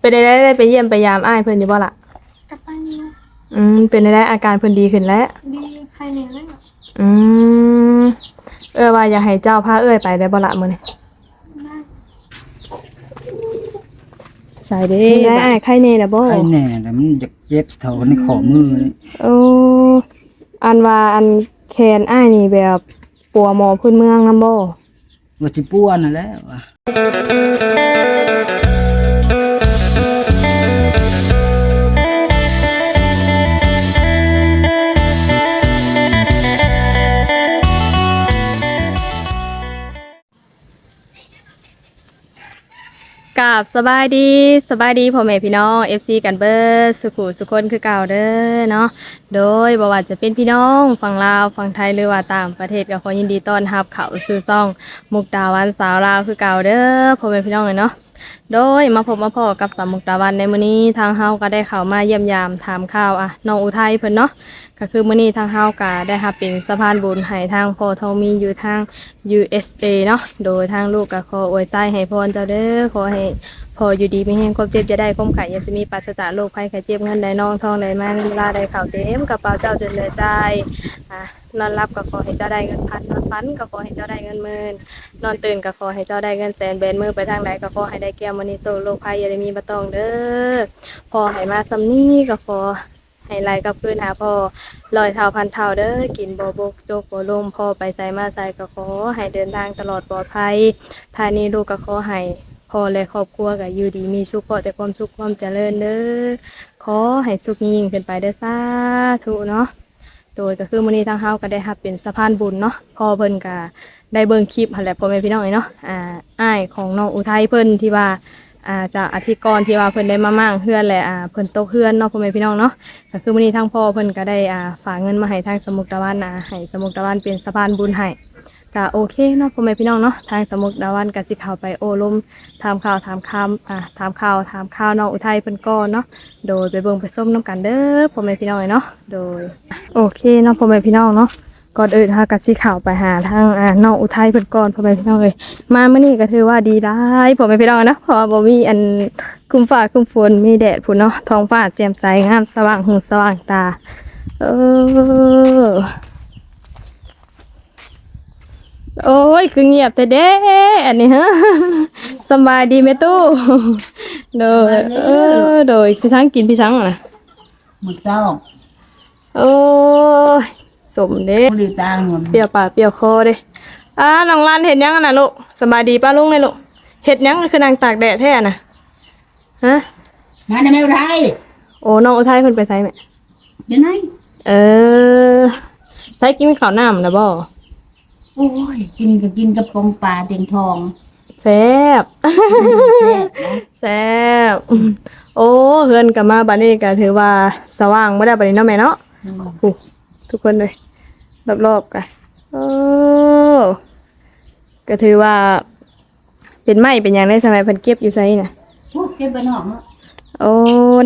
เป็นได้ได้ไปเยี่ยมไปยามอ้ายเพิ่นอยู่บ่ล่ะกลับไปนี่อืมเป็นได้ได้อาการเพิ่นดีขึ้นแล้ว ดีใครเนี่ยเลยอืมเออว่าอยากให้เจ้าพาเอ้ยไปได้บ่ล่ะมื้อนี้ได้ใส่เด้ได้อ้ายไข้แน่ล่ะบ่ไอ้แน่แล้วมันจะเจ็บเท่าในข้อมือนี่โอ้อันว่าอันแขนอ้ายนี่แบบปัวหมอพื้นเมืองนำบ่ว่าสิป้วนนั่นแหละว่ะ บสบายดีสบายดีพ่อแม่พี่น้องเอฟซีกันเบิดสุขุสุคนคือเก่าเด้อเนาะโดยบว่าจะเป็นพี่น้องฝั่งลาวฝั่งไทยหรือว่าต่างประเทศก็ขอยินดีต้อนรับเข้าสู่ซ่องมุกดาวันสาวลาวคือเก่าเด้อพ่อแม่พี่น้องเนาะ โดยมาพบมาพอกับสามุกตะวันในมื้อนี้ทางเฮาก็ได้เข้ามาเยี่ยมยามถามข่าวอะน้องอุทัยเพิ่นเนาะก็คือมื้อนี้ทางเฮาก็ได้รับเป็นสะพานบุญให้ทางพ่อทองมีอยู่ทาง USA เนาะโดยทางลูกก็ขออวยใจให้พรเจ้าเด้อขอให้ พออยู่ดีไม่แห้งความเจ็บจะได้ความไข่ยาสมีปราศจากโรคภัยไข้เจ็บเงินได้น้องทองได้มาเวลาได้ข่าวเต็มกระเป๋าเจ้าจนเหลือใจอะนอนรับก็ขอให้เจ้าได้เงินพันนอนฝันก็ขอให้เจ้าได้เงินหมื่นนอนตื่นก็ขอให้เจ้าได้เงินแสนเบนมือไปทางใดก็ขอให้ได้แก้วมณีโซโลกภัยยาได้มีบัตองเด้อพอให้มาซำนี้ก็ขอให้ไล่กับคืนหาพอลอยเท่าพันเท่าเด้อกินบ่บกโจกบ่ลมพอไปใส่มาใส่ก็ขอให้เดินทางตลอดปลอดภัยทานี้ลูกก็ขอให้ พอและครอบครัวก็อยู่ดีมีสุขขอแต่ความสุขความเจริญเด้อขอให้สุขยิ่งขึ้นไปเด้อสาธุเนาะโดยก็คือมื้อนี้ทางเฮาก็ได้รับเป็นสะพานบุญเนาะพ่อเพิ่นก็ได้เบิ่งคลิปหั่นแหละพ่อแม่พี่น้องเนาะอ่าอ้ายของน้องอุทัยเพิ่นที่ว่าอ่าจากอาทิก่อนที่ว่าเพิ่นได้มามั่งเฮือนแหละอ่าเพิ่นตกเฮือนเนาะพ่อแม่พี่น้องเนาะก็คือมื้อนี้ทางพ่อเพิ่นก็ได้อ่าฝากเงินมาให้ทางสมุกตะวันอ่าให้สมุกตะวันเป็นสะพานบุญให้ ก็โอเคเนาะพ่อแม่พี่น้องเนาะทางสมุกดาวันก็สิข้าวไปโอ้ลมถามข่าวถามคำอ่าถามข่าวถามข่าวน้องอุทัยเพิ่นก่อนเนาะโดยไปเบิ่งไปส้มน้ำกันเด้อพ่อแม่พี่น้องเนาะโดยโอเคเนาะพ่อแม่พี่น้องเนาะก่อนอื่นฮะก็สิข้าวไปหาทางอ่าน้องอุทัยเพิ่นก่อนพ่อแม่พี่น้องเอ้ยมาเมื้อนี้ก็ถือว่าดีได้พ่อแม่พี่น้องเนาะพราะว่าบ่มีอันคลุมฟ้าคลุมฝนมีแดดพุ่นเนาะท้องฟ้าแจ่มใสงามสว่างหูสว่างตาเออ โอ้ย คือเงียบแต่เด้อันนี้ฮะสำบายดีไหมตู้โดยเออโดยพี่ช้างกินพี่ช้างอะนะมึกเจ้าโอ้ยสมเด้ผู้ดีตางมันเปรี้ยวปากเปรี้ยวคอเด้อ่าน้องลานเห็ดหยังอะนะลูกสำบายดีป้าลุงเลยลูกเห็ดหยังคือนางตากแดดแท้น่ะฮะมาในแมวไทยโอ้น้องอุทัยเพิ่นไปไสแม่เดี๋ยวไหนเออใช้กินข้าวน้ำนะบ่ โอ้ย กินก็กินกับปงปลาเตียงทองแซ่บแซ่บนะแซ่บโอ้เฮือนกลับมาบัดนี้ก็ถือว่าสว่างบ่ได้บัดนี้เนาะแม่เนาะอืมโอ้ทุกคนเลยรอบๆกันโอ้ก็ถือว่า เป็นไม้เป็นอย่างได้สมัยเพิ่นเก็บอยู่ไสน่ะ โอ้เก็บไปนอกเนาะโอ้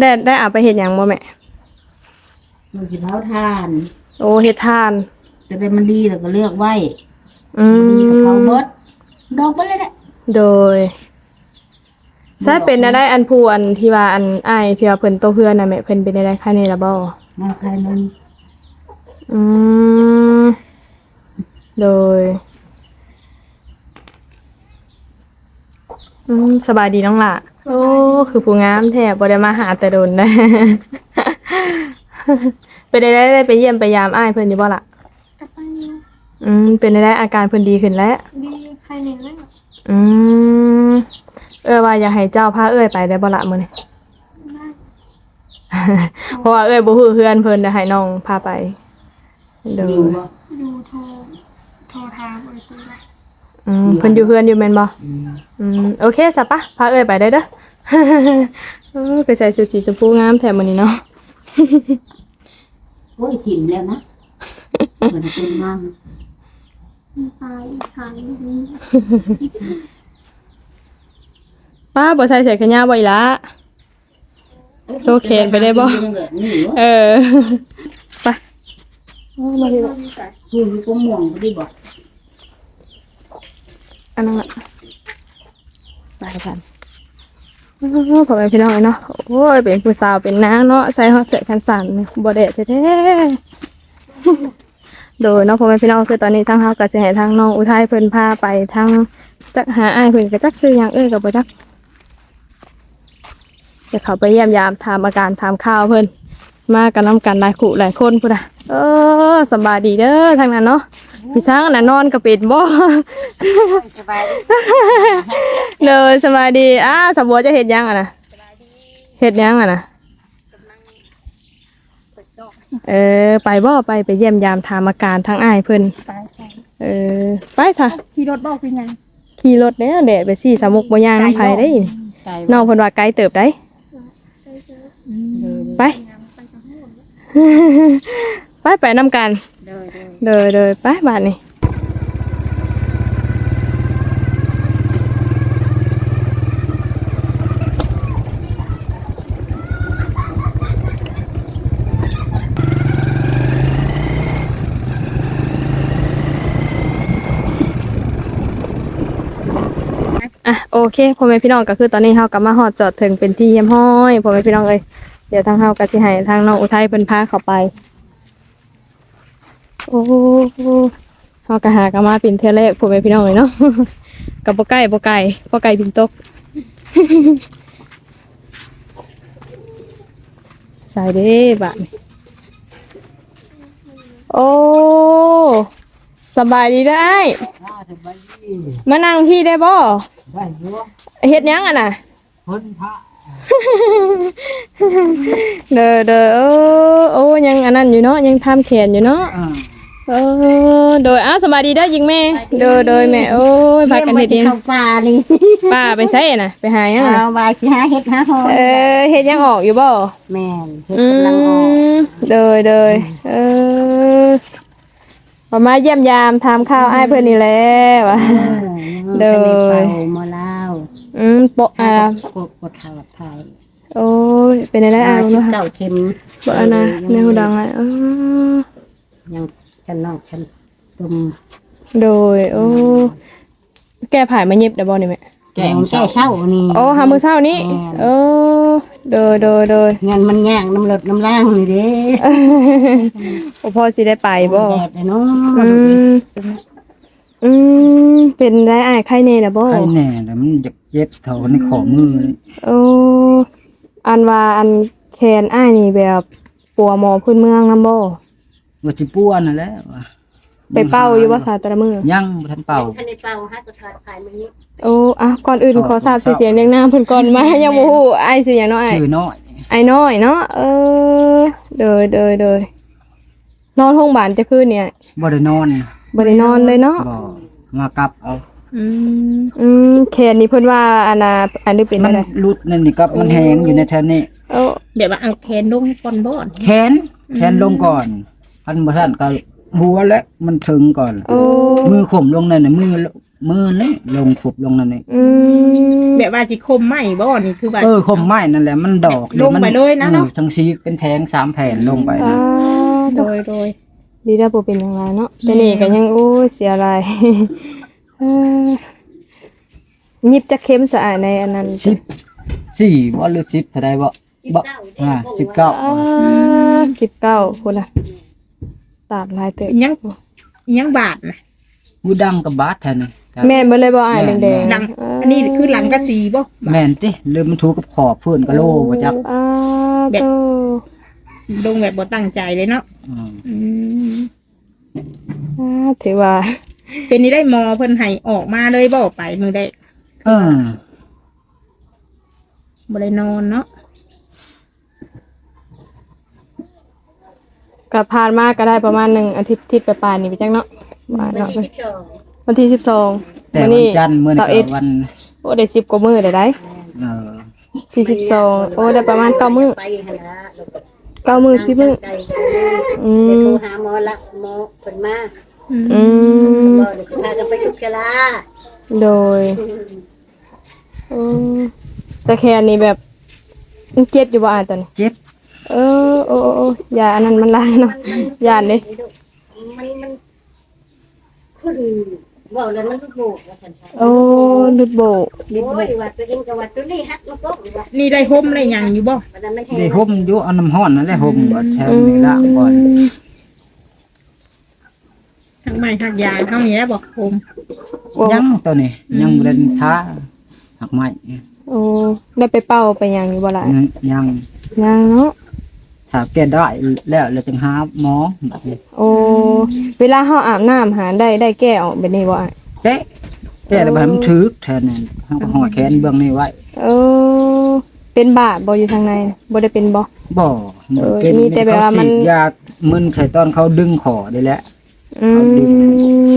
ได้ได้เอาไปเฮ็ดหยังบ่แม่มันสิเผาทาน โอ้เฮ็ดทานจะได้มันดีแล้วก็เลือกไว้ อืดีกับเขามเบิดดอกไปเลยแหละโดยใช่เป็นได้อันผู้อันที่ว่าอันอ้ายที่ว่าเพิ่นโตเพื่อนน่ะแม่เพิ่นเป็นได้ค่านี่ล่ะบ่มาใครมันอืมโดยอืมสบายดีน้องล่ะ โอ้คือผู้งามแท้บ่ได้มาหาแต่โดนได้เป็นได้ได้ไปเยี่ยมไปยามอ้ายเพิ่นอยู่บ่ล่ะกลับไปนี่ อืมเป็นได้ได้อาการเพิ่นดีขึ้นแล้ว ดีใครเนี่ยเลยอืมเออว่าอยากให้เจ้าพาเอ้ยไปได้บ่ล่ะมื้อนี้ ได้เพราะว่าเอ้ยบ่ฮู้เฮือนเพิ่นได้ให้น้องพาไปโดอยยู่บ่ดูโทรโทรทางเอ้ยซื้อได้อืมเพิ่นอยู่เฮือนอยู่แม่นบ่อืมอืมโอเคสับปะพาเอ่ยไปได้เด้อ เออไปใส่ชุดสีชมพูงามแถมวันนี้เนาะ โอ้ยถิ่มแล้วนะ เหมือนเป็นมั่งมี ตายอีกทางนี้ป้าบ่ใส่เสื้อแขนยาวบ่อีหละโซเคนไปได้บ่นี่เหรอเออไปโอ้มาดีละพูดก็ม่วงก็ได้บอกอันนั้นละไปกันพ่อแม่พี่น้องเนาะโอ้ยเป็นผู้สาวเป็นนางเนาะใส่ฮอตเสื้อแขนสั้นนี่บ่แดดแท้ๆ โดยเนาะพ่อแม่พี่น้องคือตอนนี้ทางเฮาก็สิให้ทางน้องอุทัยเพิ่นพาไปทางจักหาอ้ายเพิ่นก็จักซื้อหยังเอ้ยก็บ่จักจะเข้าไปเยี่ยมยามถามอาการถามข่าวเพิ่นมากันนํกันหลายคู่หลายคนพุ่นน่ะเออสำบายดีเด้อทางนั้นเนาะพี่ช้างน่ะนอนก็เป็นบ่สบายดีเลยสบายดีอ้าวสาวบัวจะเห็ดหยังอะนะเห็ดหยังอะนะ เออ ไปบ่ไปไปเยี่ยมยามถามอาการทางอ้ายเพิ่นไปไปเออ ไปซะขี่รถบอกเป็นยังขี่รถเนี่ยแดดไปสี่สามมุกบ่ย่างน้ำไผได้ไก่น้องเพิ่นว่าไกลเติบได้ ไป ไปไปนำกันเด้อเด้อเดยเดยไปบ้านนี่ อะโอเคพ่อแม่พี่น้องก็คือตอนนี้เฮากลับมาฮอดจอดถึงเป็นที่เยี่ยมห้อยพ่อแม่พี่น้องเอ้ยเดี๋ยวทางเฮาก็สิให้ทางน้องอุทัยเพิ่นพาเข้าไป โอ้โหเฮากะหากะมาเป็นเทื่อแรกพ่อแม่พี่น้องเลยเนาะกับบ่ไก่บ่ไก่บ่ไก่บินตกใส่เด้บาดนี้โอ้สบายดีได้อ่าสบายดีมานั่งพี่ได้บ่ ได้อยู่เฮ็ดหยังอะน่ะคนพระเด้อเด้อโอ้โอ้ยังอันนั้นอยู่เนาะยังทำแขนอยู่เนาะ อ่าเออโดยอ้าวสบายดีได้อยิงแม่ โดยโดยแม่โอ้ยพากันเฮ็ดหยังเข้าป่านี่ป้าไปใช้น่ะ ไปหาหยังน่ะเอาไว้สิหาเฮ็ดหาหอมเออเฮ็ดหยังออกอยู่บ่แม่นเฮ็ดอืกำลังออกมโดยโดยเออ มามาเยี่ยมยามทำข้าวอ้ายเพิ่นนี่แหละว่ะเด้อเด้อเป่าหมอลาวอืมโปะอ่ากดกดทาวไทยโอ้ยเป็นได้อ่านคิเนาะเก่าเข็มบ่อันน่ะในหูดังอะอ๋อยังฉันนอกฉันตุมโดย โอ้ แก้ผายมาเย็บได้บ่นี่แม่ แกงแก้เช้านี่โอ้หามื้อเช้านี้โอ้โดยโดยโดยงานมันย่างน้ำรดน้ำล่างนี่เด้โอ้พ่อสิได้ไปบ่แดดเลยเนาะอืมอืมเป็นได้อ้ายไข้แน่ล่ะบ่ไข้แน่แต่มันจะเย็บเท่าในขอมือนี่โอ้อันว่าอันแขนอ้ายนี่แบบปัวหมอพื้นเมืองนำบ่ว่าสิป้วนนั่นแหละว่ะ ไปเป้าอยู่บ่สาแต่ละมือ ยังบ่ทันเป่าอันนี้เป่าฮะก็ทอดขายมันนี้โอ้อะก่อนอื่นขอทราบชื่อเสียงเรียงนามเพิ่นก่อนมายังบ่ฮู้อ้ายชื่อหยังเนาะอ้ายชื่อน้อยอ้ายน้อยเนาะเออเดยเดยเดยนอนโรงพยาบาลจะคืนเนี่ยบ่ได้นอนบ่ได้นอนเลยเนาะบ่มากลับเอาอืมอืมแขนนี่เพิ่นว่าอันน่ะอันนี้เป็นมัอะนไรรุดนั่นนี่กับมันแหงอยู่ในแถวนี้ โอ้แบบว่าเอาแขนลงก่อนบ่อนแขนแขนลงก่อนพันบ่ทันก็ หัวและมันถึงก่อน โอ้มือข่มลงนั่นน่ะมือมือนี่ลงขุบลงนั่นนี่อืมแบบว่าสิคมไหมบ่อนนี่คือว่า เออข่มไม้นั่นแหละมันดอกลงไปเลยนะเนาะออทั้งสีเป็นแผงสามแผ่นลงไปอ่านะ โดยโดย ดีได้บ่เป็นอย่างไรเนาะแต่นี่ก็ยังโอ้ยเสียหลายเออยิบจะเข้มสะอาดในอันนั้นสิบสี่ว่าหรือสิบเท่าใดบ่บ่อ่าสิบเก้า อ่าสิบเก้าคนละ ตาดลายเตะอิหยังอิหยังบาดนะหูดังกับบาดแทนนี่ครับแม่นบ่เลยบ่อายแม่นแดงหลังๆอันนี้คือหลังกระสีบ่แม่นติเริ่มมันถูกกับขอบเพื่อนกะโลบ่จักอ่าแบบโตลงแบบบ่ตั้งใจเลยเนาะอืมอืมอ่าถือว่า เป็นนี่ได้หมอเพิ่นให้ออกมาเลยบ่ไปมือได้เออบ่ได้นอนเนาะ กับผ่านมาก็ได้ประมาณหนึ่งอาทิตย์ทิศไปปลายๆนี่ไปจังเนาะว่าเนาะวันที่สิบสองแต่วันวันนี้จันทร์มื้อเสานี้ร์เอ็ดก็วันโอ้ได้สิบกว่ามื้อได้ได้เออที่สิบสองโอ้ได้ประมาณเก้ามื้อไปหนละเก้ามื้อสิบมื้อใจอืเดี๋ยวมโทรหาหมอละหมอเพิ่นมาอืมบ่เดี๋ยวพากันไปชุกกะลาโดยอืมแต่แค่นี้แบบมันเจ็บอยู่บ่อ่านตอนนี้เจ็บ เออโอ้โอ้โอ้ยาอันนั้นมันลายเนาะยานเด้มันมันขึ้นบอกแล้วมันก็ถูกว่าฉันโอ้ลุดโบโอ้ยว่าตัวเองก็ว่าตัวนี้ฮักลูกก็ว่านี่ได้ห่มได้หยังอยู่บ่มันไม่แห้ได้งห่มอยู่เอาน้ำห้อนนั่นแหละห่มบ่แถวอืนี้ละก่อนมทั้งไม้ทั้งยางเท่านี้แหละบ่ห่มโอ้ยังตัวนี้ยังบ่ได้ท้าหักไม้โอ้ได้ไปเป้าไปหยังอยู่บ่ล่ะยังยังยังเนาะ ถ้าแก้ได้แล้วแล้วจึงหาหมอบัดนี้โอ้เวลาเฮาอาบน้ำหาได้ได้แก้ออกแบบนี้บ่อะเจ๊แก้แล้วบ่ให้มันถึกแทนนั่นเฮาก็ห่อแขนเบื้องนี้ไว้เออเป็นบาดบ่อยู่ทางในบ่ได้เป็นบ่ บ่เออเป็นมีแต่แบบว่ามัน เขฉีดยามึนใส่ตอนเขาดึงคอได้แหละ อืเอาดึง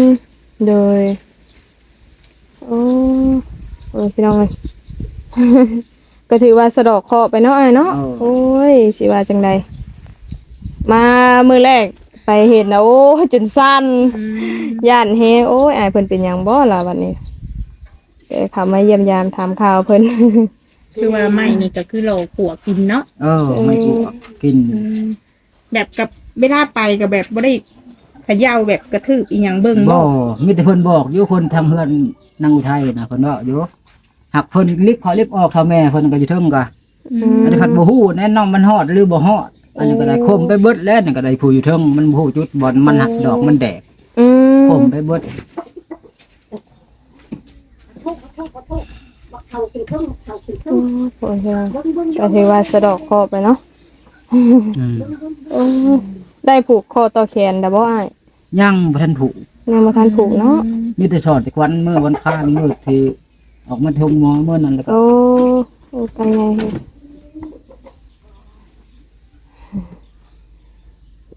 มโดยโอ้โอ้ยพี่น้องเลย ก็ถือว่าสะดอกเคราะห์ไปเนาะอ้ายเนาะโอ้ยสิว่าจังใดมามือแรกไปเห็นนะโอ้ยจนสั้นย่านเฮโอ้ยอายเพิ่นเป็นหยังบ่ล่ะวันนี้เดี๋ยวเขามาเยี่ยมยามถามข่าวเพิ่น คือว่าไม้นี่ก็คือเราขัวกินเนาะเออ ไม่อ้วกกิน แบบกับเวลาไปกับแบบบ่ได้เขย่าแบบกระทืบอีหยังเบิ่งบ่ บ่มีแต่เพิ่นบอกอยู่คนทางเฮือนนางอุทัยนะเพิ่นว่าอยู่ หักเพิ่นลิฟต์เขาลิฟต์ออกเท่าแม่เพิ่นก็อยู่เทิงกะอืมอันนี้เพันบ่ฮู้แน่นอนมันฮอดหรือบ่ฮอดอันนี้ก็ได้คมไปเบิดแล้วนี่ก็ได้ผู้อยู่เทิงมันบ่ฮู้จุดบ่อนมันหักดอกมันแดกอืมคมไปเบิดทุกทุกทุกบอกเขากินครึ่งเขากินคโอ้รึ่งยโอ้ยเบิ้งเบิ้งก็ถือว่าสะดอกเคราะห์ไปเนาะอืมโอ้ยได้ผูกคอต่อแขนแต่บ่อ้ายยังบ่ทันผูกยังบ่ทันผูกเนาะมีแต่สอนแต่วันมื้อวันค้านมื้อที่ ออกมาทงหมอมื้อนั้นแล้วก็โอ้โอ้ไปไงเฮ้ย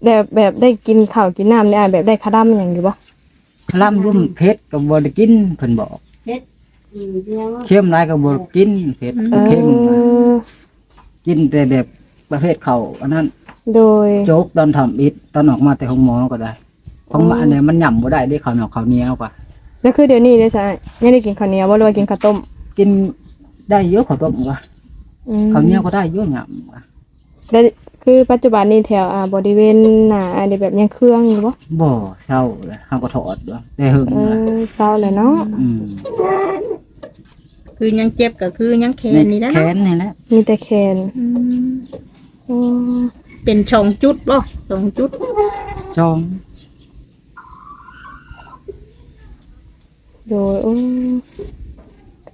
แบบแบบได้กินข้าวกินน้ำเนี่ยแบบได้ขะดำอย่างอยู่บ่คลำรุ่มเพชรก็บ่ได้กินเพิ่นบอกอืมยังเข้มหลายก็บ่กินเผ็ดเอเข้มอกินแต่แบบประเภทข้าวอันนั้นโดย โจ๊กตอนทำอิฐตอนออกมาแต่ของหมอก็ได้ของมาอันเนี้ยมันหย่ำบ่ได้ได้ข้าวเหนียวข้าวเหนียวกว่า แล้วคือเดี๋ยวนี้เด้อซะยังได้กินข้าวเหนียวบ่หรือว่ากินข้าวต้ม กินได้เยอะข้าวต้มกว่าอืมข้าวเหนียวก็ได้เยอะหย่ำกว่าแล้วคือปัจจุบันนี้แถวอ่าบริเวณหน้าอันนี้แบบยังเครื่องอยู่บ่บ่เศร้าเลยข้าวก็ถอดด้วยแต่หึงเอนะอเศร้าเลยเนาะอืมคือยังเจ็บก็คือยังแขนนี่แหละแขเนาะนนี่แหละมีแต่แขนอืมโอ้เป็นช่องจุดบ่สองจุดจอง โดยโอ้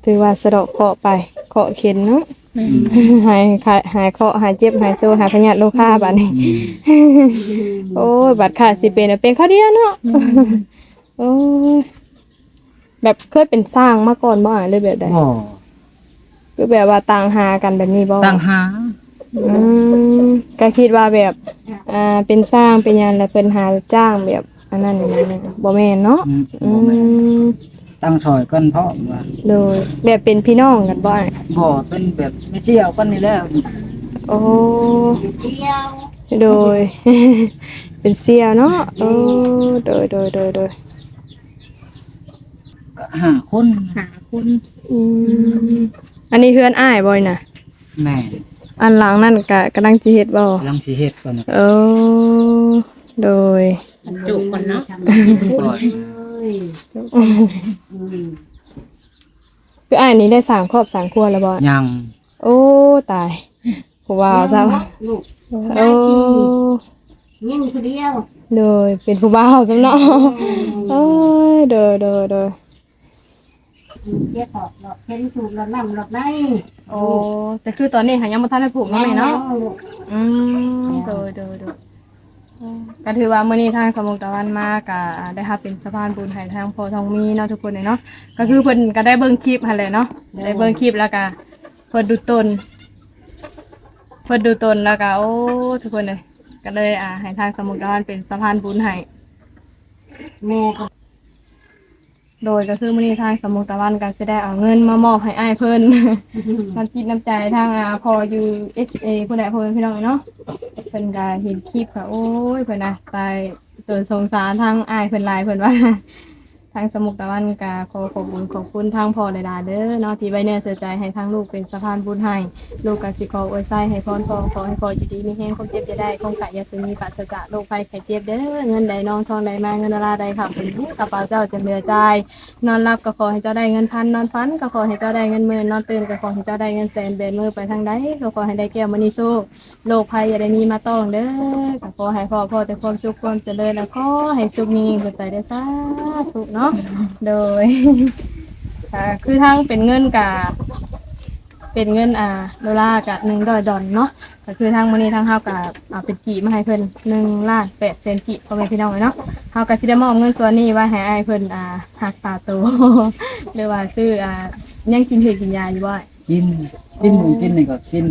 ถือว่าสะเดาะเคราะห์ไปเคราะห์เข็นเนาะแม่นหายหายหายเคราะห์หายเจ็บหายโซหายพยาธิโรคาบัดนี้อืมโอ้ยบัดขาดสิเป็นอะเป็นข้าวเดียวเนาะโอ้ยแบบเคยเป็นสร้างมาก่อนบ่อะเลยแบบใดบ่คือแบบว่าต่างหากันแบบนี้บ่ตั้งหาอืมก็คิดว่าแบบอ่าเป็นสร้างเป็นหยังแล้วเพิ่นหาจ้างแบบอันนั้นอย่างนี้นะบ่แม่นเนาะอืมอืบ่แม่นม ตั้งซอยกันพร้อมว่าโดยแบบเป็นพี่น้องกันบ่อะบ่เป็นแบบไม่เสี่ยวกันนี่แหละโอ้เที่ยวโดย เป็นเสี่ยวเนาะโอ้โดยโดยโดยโดยก็ห้าคนหาคนอืมอันนี้เฮือนอ้ายบ่อยน่ะ แม่อันหลังนั่นก็กำลังสิเฮ็ดบ่กำลังสิเฮ็ดก่อนนะเออโดย จุก่อนเนาะ ปล่อยอืม คืออ้ายนี้ได้สร้างครอบสร้างครัวแล้วบ่ยังโอ้ตายผู้ว่าซะลูกโอ้ยิ่งคนเดียวโดยเป็นผู้บ่าวซะเนาะเอ้ยโดยโดยโดยเจ็บออกหลอดเห็นถูกหลอดน้ำหลอดในโอ้แต่คือตอนนี้หายังบ่ทันได้ปลูกเนาะแม่เนาะอืมโดยโดยโดย ก็ถือว่ามื้อนี้ทางสมุทรตะวันมากะได้รับเป็นสะพานบุญให้ทางพ่อทองมีเนาะทุกคนเลยเนาะก็คือเพิ่นก็ได้เบิ่งคลิปหั่นแหละเนาะได้เบิ่งคลิปแล้วก็เพิ่นดูตนเพิ่นดูตนแล้วก็โอ้ทุกคนเลยก็เลยอ่าให้ทางสมุทรตะวันเป็นสะพานบุญให้แม่ก็ โดยก็คือมื้อนี้ทางสมุทรตะวันก็สิได้เอาเงินมามอบให้อ้ายเพิ่น น้ำจิตน้ำใจทางอาพออยู่ SA ผู้ใดผู้เป็นพี่น้องเนาะเพิ่นก็เห็นคลิปค่ะโอ้ยเพิ่นนะตายจนสงสารทางอายเพิ่นหลายเพิ่นว่า ทางสมุกตะวันกาขอขอบคุญขอบคุณทางพ่อดาเด้อเนาะที่ไว้เนื้อเสียใจให้ทางลูกเป็นสะพานบุญให้ลูกกสิขออวยไส้ให้พรพ่อขอให้พ่ออยู่ดีมีแห้งคงเจ็บจะได้คงกะยาซึมีปัสสะโรคภัยไข้เจ็บเด้อเงินใดน้องทองใดมาเงินดอลลาร์ใดค่ะเป็นผู้กระเป๋าเจ้าจะเหลือใจ นอนรับก็ขอให้เจ้าได้เงินพันนอนฝันก็ขอให้เจ้าได้เงินหมื่นนอนตื่นก็ขอให้เจ้าได้เงินแสนเบนมือไปทางใดก็ขอให้ได้แก้วมณีสู้โรคภัยอย่าได้มีมาต้องเด้อก็ขอให้พ่อพ่อแต่ความสุขความเจริญแล้วขอให้สุขมีเกิดใจได้สาธุเนาะโดยอ่าคือทางเป็นเงินกับเป็นเงินอ่าดอลลาร์กับหนึ่งดอยดอนเนาะก็คือทางมื้อนี้ทางเฮากับอ่าเป็นกี่มาให้เพิ่นหนึ่งล้านแปดแสนกี่พ่อแม่พี่น้องเลยเนาะเฮาก็สิได้มอบเงินส่วนนี้ไว้ให้อ้ายเพิ่นอ่ารักษาตัวหรือว่าซื้ออ่ายังกินถือกินยาอยู่บ่กินกินหมูกินนี่ก็กิน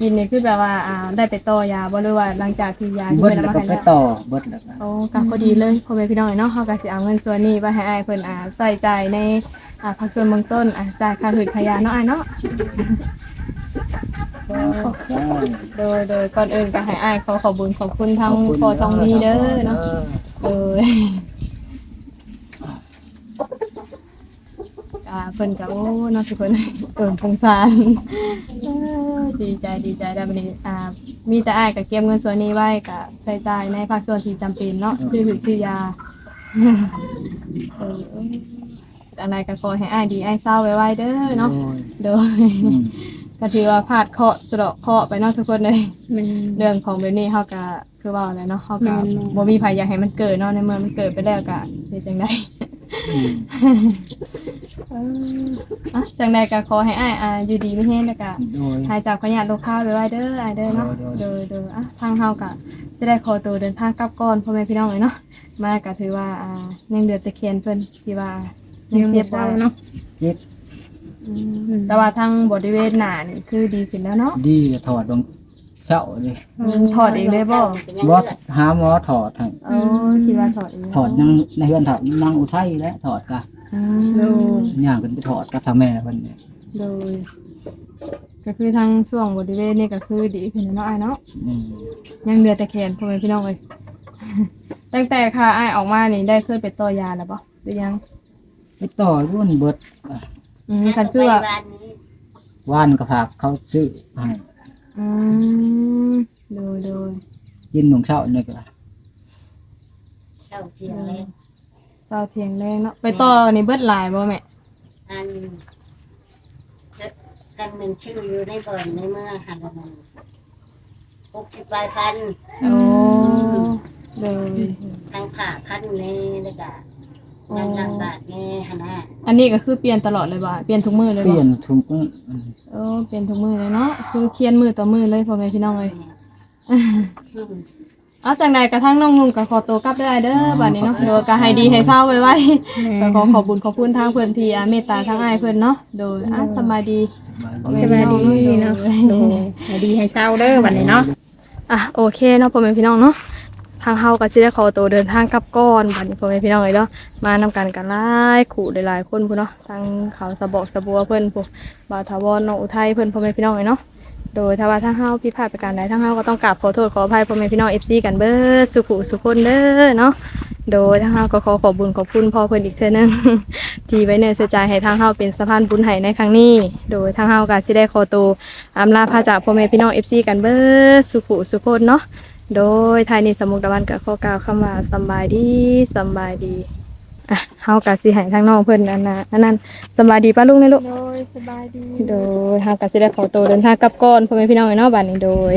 กินนี่คือแบบว่าอ่าได้ไปต่อยาบ่หรือว่าหลังจากที่ยาที่เบิดเพิ่นแล้วเอามาก็ให้ไปแล้วต่อเบิดแล้วก็โอ้ก็พอดีเลยพ่อแม่พี่น้องเนาะเฮาก็สิเอาเงินส่วนนี้ไว้ให้อ้ายเพิ่นอ่าใส่ใจายในอ่าภาคส่วนเบื้องต้นอ่าจ่ายค่าผืดขยาเนาะอ้ายเนาะใช่โดยโดยก่อนอื่นก็ให้อ้ายขอขอบคุญขอบคุณทางพ่อทองมีเด้อเนาะเอออ่าเพิ่นก็โอ้เนาะทุกคนเอิ่มสงสารเออ ดีใจดีใจได้บัดนี้อ่ามีแต่อ้ายก็เก็บเงินส่วนนี้ไว้ก็ใช้จ่ายในภาคส่วนที่จำเป็นเนาะซื้อหือซื้อยาเอออะไรก็ขอให้อ้ายดีอ้ายเศร้าไว้ๆเด้อเนาะโดย อืมก็ถือว่าพลาดเคราะห์สะเดาะเคราะห์ไปเนาะทุกคนเลย มัน เรื่องของเบนนี่เฮาก็คือว่าอะไรเนาะเฮาก็แม่นบ่มีใครอยากให้มันเกิดเนาะในเมื่อมันเกิดไปแล้วก็เฮ็ดจังได๋อืม เอออะจังไดก็ขอให้อ้ายอ่าอยู่ดีมีแฮงแล้วก็ โดย หายจากพยาธิโรคข้าวไว้เด้ออ้ายเด้อเนาะโดโดย ยโดยอะทางเฮาก็สิได้ขอตัวเดินทางกลับก่อนพ่อแม่พี่น้องเลยเนาะมาก็ถือว่าอ่ายังเดือดตะเคียนเพิ่นที่ว่ายังเจ็เจ็บบไว้เศร้าเนาะเจ็บอืมแต่ว่าทางบริเวณหน้านี่คือดีขึ้นแล้วเนาะดีก็ถอดลง เช้าเลยอืมถอดเองเลยบ่บ่หาหมอถอดให้อ๋อคิดว่าถอดเองถอดยังในเฮือนถอดนางอุทัยแล้วถอดกะอืมโดยย่างกันไปถอดกับทางแม่เพิ่นเนี่ยโดยก็คือทางช่วงบริเวณนี่ก็คือดีขึ้นแล้วเนาะอ้ายเนาะอืมยังเหลือแต่แขนพ่อแม่พี่น้องเลยตั้งแต่ค่ะอ้ายออกมานี่ได้เคยไปต่อยาแล้วบ่หรือยังไปต่อรุ่นเบิดอืมคันคือว่า ว่านก็พากเขาซื้อให้ อืมโดยโดยกินหนงเช้าเนี่ยก็เจ้าเพียงเลยเศร้าเทียงแรงเนาะไปต่อนี่เบิดหลายบ่แม่อันกันหนึ่งชื่ออยู่ในบ่อนในเมืองหันละมันหกสิบปลายพันโอ้โดยทั้งขาพันในแล้วก็ นางลางบาทในหันหน้าอันนี้ก็คือเปลี่ยนตลอดเลยบ่เปลี่ยนทุกมื้อเลยเปบ่ลี่ยนถุงก็อืมโอ้เปลี่ยนทุกมือเลยเนาะคือเคียนมือต่อมือเลยพ่อแม่พี่น้องเลยอืมเอาจากใดกระทั่งน้องนุ่งก็ขอตัวกลับได้เด้อบัดนี้เนาะโดยก็ให้ดีให้เศร้าไว้ไว้ก็ขอขอบคุญขอบคุณทางเพิ่นที่อ่าเมตตาทางอ้ายเพิ่นเนาะโดยอะสบายดีสบายดีเนาะโดยให้ดีให้เช้าเด้อวันนี้เนาะ อะโอเคเนาะพ่อแม่พี่น้องเนาะ ทางเฮาก็สิได้ขอตัวเดินทางกลับก่อนบัดนี้พ่อแม่พี่น้องเลยเนาะมานำกันกันหลายขู่หลายๆคนพุ่นเนาะทางเขาสะบอกสะบัวเพิ่นพวกบาทาวรน้องอุทัยเพิ่นพ่อแม่พี่น้องเลยเนาะโดยถ้าว่าทางเฮาผิดพลาดประการใดทางเฮาก็ต้องกราบขอโทษขออภัยพ่อแม่พี่น้อง FC กันเบิดสุขุสุขคนเด้อเนาะโดยทางเฮาก็ขอขอบบุญขอบคุณพ่อเพิ่นอีกเทื่อนึงที่ไว้เนื้อเสียใจให้ทางเฮาเป็นสะพานบุญให้ในครั้งนี้ โดยทางเฮาก็สิได้ขอตัวอำลาพาจากพ่อแม่พี่น้อง FC กันเบิดสุขุสุขคนเนาะ โดยทายนี้สมุกตะวันก็ขอกล่าวคำว่าสำบายดีสำบายดีอะเฮาก็สิให้ทางน้องเพิ่นอันน่ะอันนั้นสำบายดีป้าลุงนะลูก โดยสบายดี โดยทางกสิได้ขอตัวเดินทางกลับก่อนพ่อแม่พี่น้องเนาะบ้านนี้โดย